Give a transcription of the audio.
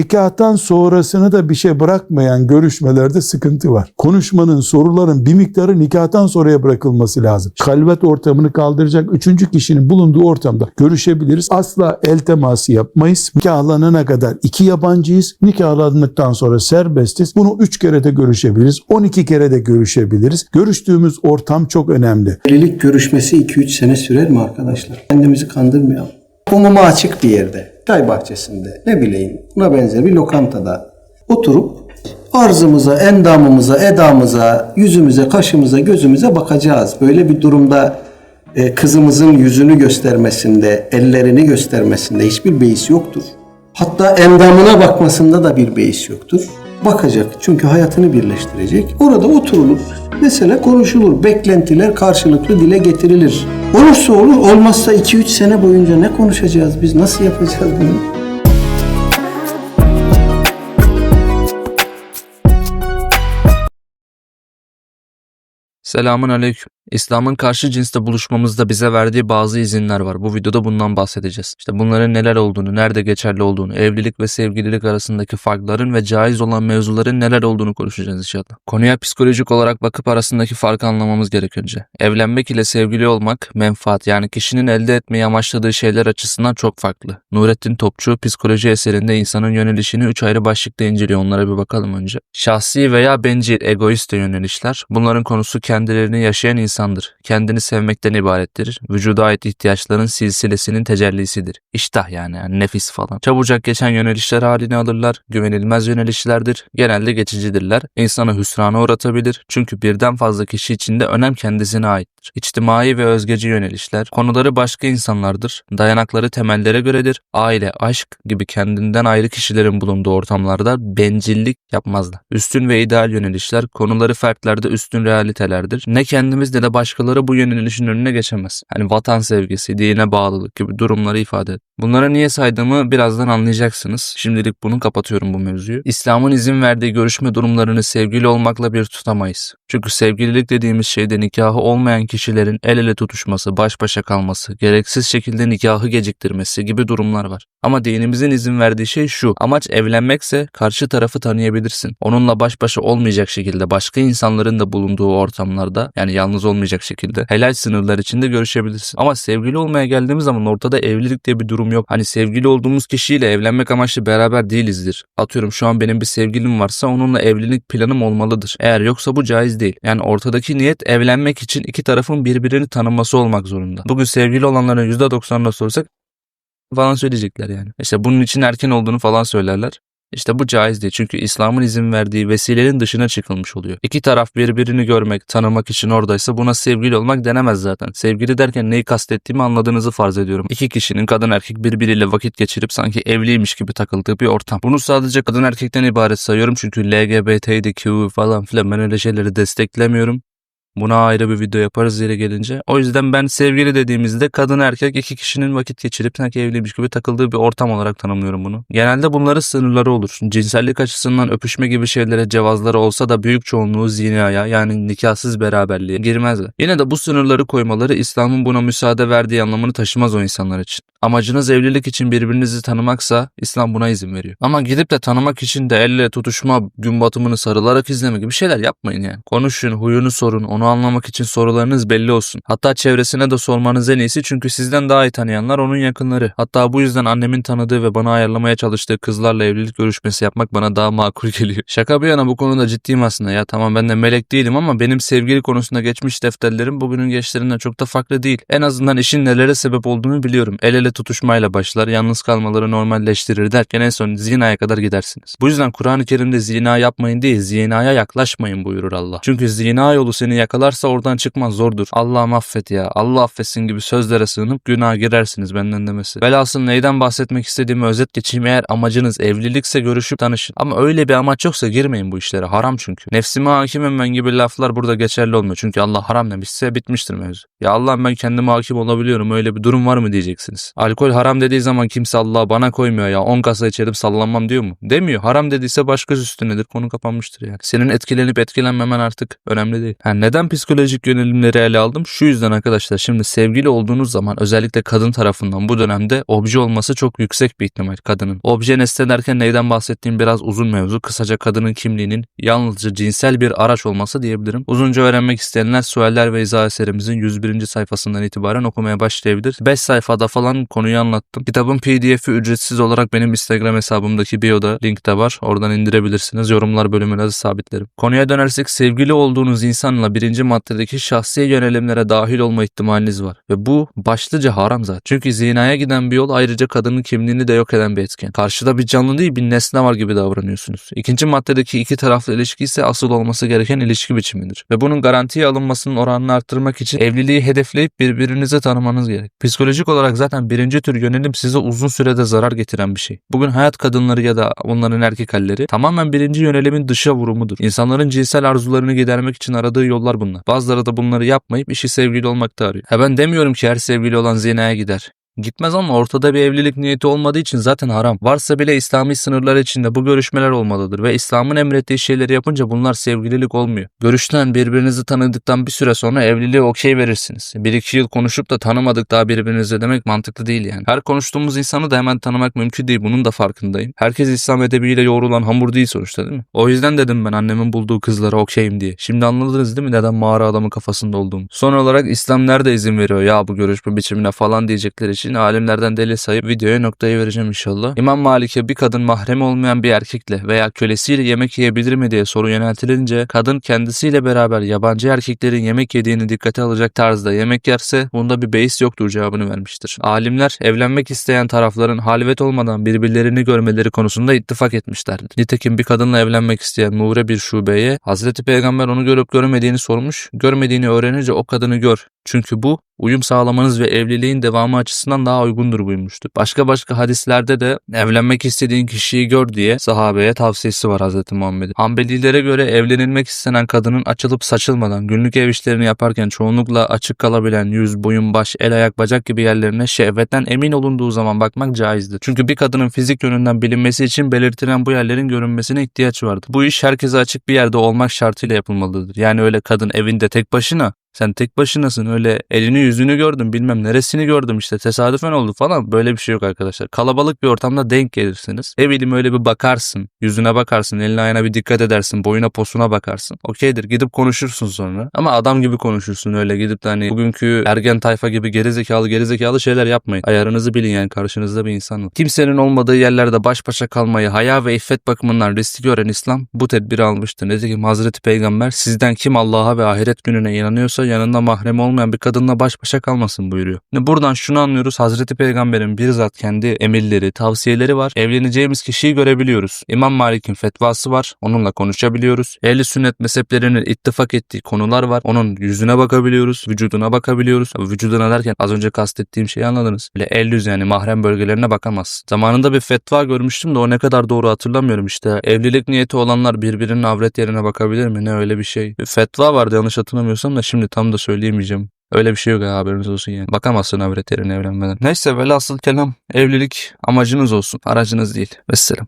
Nikahtan sonrasını da bir şey bırakmayan görüşmelerde sıkıntı var. Konuşmanın, soruların bir miktarı nikahtan sonraya bırakılması lazım. Halvet ortamını kaldıracak üçüncü kişinin bulunduğu ortamda görüşebiliriz. Asla el teması yapmayız. Nikahlanana kadar iki yabancıyız. Nikahlandıktan sonra serbestiz. Bunu üç kere de görüşebiliriz. 12 kere de görüşebiliriz. Görüştüğümüz ortam çok önemli. Evlilik görüşmesi 2-3 sene sürer mi arkadaşlar? Kendimizi kandırmayalım. Umuma açık bir yerde, çay bahçesinde, ne bileyim buna benzer bir lokantada oturup arzımıza, endamımıza, edamıza, yüzümüze, kaşımıza, gözümüze bakacağız. Böyle bir durumda e, kızımızın yüzünü göstermesinde, ellerini göstermesinde hiçbir beis yoktur. Hatta endamına bakmasında da bir beis yoktur. Bakacak çünkü hayatını birleştirecek. Orada oturulur, mesele konuşulur, beklentiler karşılıklı dile getirilir. Olursa olur, olmazsa 2-3 sene boyunca ne konuşacağız biz, nasıl yapacağız bunu? Selamun aleyküm. İslam'ın karşı cinsle buluşmamızda bize verdiği bazı izinler var. Bu videoda bundan bahsedeceğiz. İşte bunların neler olduğunu, nerede geçerli olduğunu, evlilik ve sevgililik arasındaki farkların ve caiz olan mevzuların neler olduğunu konuşacağız inşallah. Konuya psikolojik olarak bakıp arasındaki farkı anlamamız gerek önce. Evlenmek ile sevgili olmak, menfaat yani kişinin elde etmeyi amaçladığı şeyler açısından çok farklı. Nurettin Topçu psikoloji eserinde insanın yönelişini üç ayrı başlıkta inceliyor. Onlara bir bakalım önce. Şahsi veya bencil, egoist yönelişler. Bunların konusu kendilerini yaşayan insandır. Kendini sevmekten ibarettir. Vücuda ait ihtiyaçların silsilesinin tecellisidir. İştah yani, yani nefis falan. Çabucak geçen yönelişler halini alırlar. Güvenilmez yönelişlerdir. Genelde geçicidirler. İnsanı hüsrana uğratabilir. Çünkü birden fazla kişi içinde önem kendisine aittir. İçtimai ve özgeci yönelişler. Konuları başka insanlardır. Dayanakları temellere göredir. Aile, aşk gibi kendinden ayrı kişilerin bulunduğu ortamlarda bencillik yapmazlar. Üstün ve ideal yönelişler konuları fertlerde üstün realitelerdir. Ne kendimiz ne de başkaları bu yönelişin önüne geçemez. Hani vatan sevgisi, dine bağlılık gibi durumları ifade eder. Bunları niye saydığımı birazdan anlayacaksınız. Şimdilik bunu kapatıyorum bu mevzuyu. İslam'ın izin verdiği görüşme durumlarını sevgili olmakla bir tutamayız. Çünkü sevgililik dediğimiz şeyde nikahı olmayan kişilerin el ele tutuşması, baş başa kalması, gereksiz şekilde nikahı geciktirmesi gibi durumlar var. Ama dinimizin izin verdiği şey şu. Amaç evlenmekse karşı tarafı tanıyabilirsin. Onunla baş başa olmayacak şekilde başka insanların da bulunduğu ortamlarda yani yalnız olmayacak şekilde helal sınırlar içinde görüşebilirsin. Ama sevgili olmaya geldiğimiz zaman ortada evlilik diye bir durum yok. Hani sevgili olduğumuz kişiyle evlenmek amaçlı beraber değilizdir. Atıyorum şu an benim bir sevgilim varsa onunla evlilik planım olmalıdır. Eğer yoksa bu caiz değil. Yani ortadaki niyet evlenmek için iki tarafın birbirini tanıması olmak zorunda. Bugün sevgili olanların %90'ına sorsak falan söyleyecekler yani. İşte bunun için erken olduğunu falan söylerler. İşte bu caiz değil çünkü İslam'ın izin verdiği vesilenin dışına çıkılmış oluyor. İki taraf birbirini görmek, tanımak için oradaysa buna sevgili olmak denemez zaten. Sevgili derken neyi kastettiğimi anladığınızı farz ediyorum. İki kişinin kadın erkek birbiriyle vakit geçirip sanki evliymiş gibi takıldığı bir ortam. Bunu sadece kadın erkekten ibaret sayıyorum çünkü LGBT'de Q falan filan ben öyle şeyleri desteklemiyorum. Buna ayrı bir video yaparız yere gelince. O yüzden ben sevgili dediğimizde kadın erkek iki kişinin vakit geçirip sanki evliymiş gibi takıldığı bir ortam olarak tanımlıyorum bunu. Genelde bunların sınırları olur. Cinsellik açısından öpüşme gibi şeylere cevazları olsa da büyük çoğunluğu zinaya yani nikahsız beraberliğe girmezler. Yine de bu sınırları koymaları İslam'ın buna müsaade verdiği anlamını taşımaz o insanlar için. Amacınız evlilik için birbirinizi tanımaksa İslam buna izin veriyor. Ama gidip de tanımak için de elle tutuşma, gün batımını sarılarak izleme gibi şeyler yapmayın yani. Konuşun, huyunu sorun, onu anlamak için sorularınız belli olsun. Hatta çevresine de sormanız en iyisi çünkü sizden daha iyi tanıyanlar onun yakınları. Hatta bu yüzden annemin tanıdığı ve bana ayarlamaya çalıştığı kızlarla evlilik görüşmesi yapmak bana daha makul geliyor. Şaka bir yana bu konuda ciddiyim aslında ya tamam ben de melek değilim ama benim sevgili konusunda geçmiş defterlerim bugünün gençlerinden çok da farklı değil. En azından işin nelere sebep olduğunu biliyorum. El ele tutuşmayla başlar, yalnız kalmaları normalleştirir derken en son zinaya kadar gidersiniz. Bu yüzden Kur'an-ı Kerim'de zina yapmayın değil, zinaya yaklaşmayın buyurur Allah. Çünkü zina yolu seni yakalarsa oradan çıkman zordur. Allah affet ya, Allah affetsin gibi sözlere sığınıp günaha girersiniz benden demesi. Velhasıl neyden bahsetmek istediğimi özet geçeyim eğer amacınız evlilikse görüşüp tanışın. Ama öyle bir amaç yoksa girmeyin bu işlere. Haram çünkü. Nefsime hakimim ben gibi laflar burada geçerli olmuyor. Çünkü Allah haram demişse bitmiştir mevzu. Ya Allah'ım ben kendime hakim olabiliyorum öyle bir durum var mı diyeceksiniz. Alkol haram dediği zaman kimse Allah bana koymuyor ya 10 kasa içerim sallanmam diyor mu? Demiyor. Haram dediyse başka üstünedir konu kapanmıştır yani. Senin etkilenip etkilenmemen artık önemli değil. Neden Neden psikolojik yönelimleri ele aldım? Şu yüzden arkadaşlar şimdi sevgili olduğunuz zaman özellikle kadın tarafından bu dönemde obje olması çok yüksek bir ihtimal kadının. Obje nesne derken neyden bahsettiğim biraz uzun mevzu. Kısaca kadının kimliğinin yalnızca cinsel bir araç olması diyebilirim. Uzunca öğrenmek isteyenler sualler ve izah eserimizin 101. sayfasından itibaren okumaya başlayabilir. 5 sayfada falan konuyu anlattım. Kitabın pdf'i ücretsiz olarak benim Instagram hesabımdaki bio'da linkte var. Oradan indirebilirsiniz. Yorumlar bölümüne de sabitlerim. Konuya dönersek sevgili olduğunuz insanla birinci maddedeki şahsi yönelimlere dahil olma ihtimaliniz var. Ve bu başlıca haram zaten. Çünkü zinaya giden bir yol ayrıca kadının kimliğini de yok eden bir etken. Karşıda bir canlı değil bir nesne var gibi davranıyorsunuz. İkinci maddedeki iki taraflı ilişki ise asıl olması gereken ilişki biçimidir. Ve bunun garantiye alınmasının oranını arttırmak için evliliği hedefleyip birbirinizi tanımanız gerek. Psikolojik olarak zaten birinci tür yönelim size uzun sürede zarar getiren bir şey. Bugün hayat kadınları ya da onların erkek halleri tamamen birinci yönelimin dışa vurumudur. İnsanların cinsel arzularını gidermek için aradığı yollar bunlar. Bazıları da bunları yapmayıp işi sevgili olmakta arıyor. Ha ben demiyorum ki her sevgili olan zinaya gider. Gitmez ama ortada bir evlilik niyeti olmadığı için zaten haram. Varsa bile İslami sınırlar içinde bu görüşmeler olmalıdır ve İslam'ın emrettiği şeyleri yapınca bunlar sevgililik olmuyor. Görüşten birbirinizi tanıdıktan bir süre sonra evliliğe okey verirsiniz. Bir iki yıl konuşup da tanımadık daha birbirinizi demek mantıklı değil yani. Her konuştuğumuz insanı da hemen tanımak mümkün değil bunun da farkındayım. Herkes İslam edebiyle yoğrulan hamur değil sonuçta değil mi? O yüzden dedim ben annemin bulduğu kızlara okeyim diye. Şimdi anladınız değil mi neden mağara adamın kafasında olduğumu? Son olarak İslam nerede izin veriyor ya bu görüşme biçimine falan diyecekleri için alimlerden delil sayıp videoya noktayı vereceğim inşallah. İmam Malik'e bir kadın mahrem olmayan bir erkekle veya kölesiyle yemek yiyebilir mi diye soru yöneltilince kadın kendisiyle beraber yabancı erkeklerin yemek yediğini dikkate alacak tarzda yemek yerse bunda bir beis yoktur cevabını vermiştir. Alimler evlenmek isteyen tarafların halvet olmadan birbirlerini görmeleri konusunda ittifak etmişlerdir. Nitekim bir kadınla evlenmek isteyen Nure bir şubeye Hazreti Peygamber onu görüp görmediğini sormuş. Görmediğini öğrenince o kadını gör. Çünkü bu uyum sağlamanız ve evliliğin devamı açısından daha uygundur buyurmuştur. Başka başka hadislerde de evlenmek istediğin kişiyi gör diye sahabeye tavsiyesi var Hz. Muhammed'in. Hanbelilere göre evlenilmek istenen kadının açılıp saçılmadan günlük ev işlerini yaparken çoğunlukla açık kalabilen yüz, boyun, baş, el, ayak, bacak gibi yerlerine şehvetten emin olunduğu zaman bakmak caizdir. Çünkü bir kadının fizik yönünden bilinmesi için belirtilen bu yerlerin görünmesine ihtiyaç vardır. Bu iş herkese açık bir yerde olmak şartıyla yapılmalıdır. Yani öyle kadın evinde tek başına sen tek başınasın öyle elini yüzünü gördüm bilmem neresini gördüm işte tesadüfen oldu falan böyle bir şey yok arkadaşlar. Kalabalık bir ortamda denk gelirsiniz. Ne bileyim öyle bir bakarsın yüzüne bakarsın eline ayağına bir dikkat edersin boyuna posuna bakarsın. Okeydir gidip konuşursun sonra ama adam gibi konuşursun öyle gidip de hani bugünkü ergen tayfa gibi gerizekalı gerizekalı şeyler yapmayın. Ayarınızı bilin yani karşınızda bir insan var. Kimsenin olmadığı yerlerde baş başa kalmayı haya ve iffet bakımından riskli gören İslam bu tedbiri almıştır. Nitekim Hazreti Peygamber sizden kim Allah'a ve ahiret gününe inanıyorsa yanında mahrem olmayan bir kadınla baş başa kalmasın buyuruyor. Şimdi buradan şunu anlıyoruz. Hazreti Peygamber'in bizzat kendi emirleri, tavsiyeleri var. Evleneceğimiz kişiyi görebiliyoruz. İmam Malik'in fetvası var. Onunla konuşabiliyoruz. Ehli sünnet mezheplerinin ittifak ettiği konular var. Onun yüzüne bakabiliyoruz, vücuduna bakabiliyoruz. Vücuduna derken az önce kastettiğim şeyi anladınız. Bile el yüz yani mahrem bölgelerine bakamaz. Zamanında bir fetva görmüştüm de o ne kadar doğru hatırlamıyorum işte. Evlilik niyeti olanlar birbirinin avret yerine bakabilir mi? Ne öyle bir şey. Bir fetva vardı yanlış hatırlamıyorsam da şimdi tam da söyleyemeyeceğim. Öyle bir şey yok ya haberiniz olsun yani. Bakamazsın avret yerine evlenmeden. Neyse velhasıl kelam evlilik amacınız olsun. Aracınız değil. Vesselam.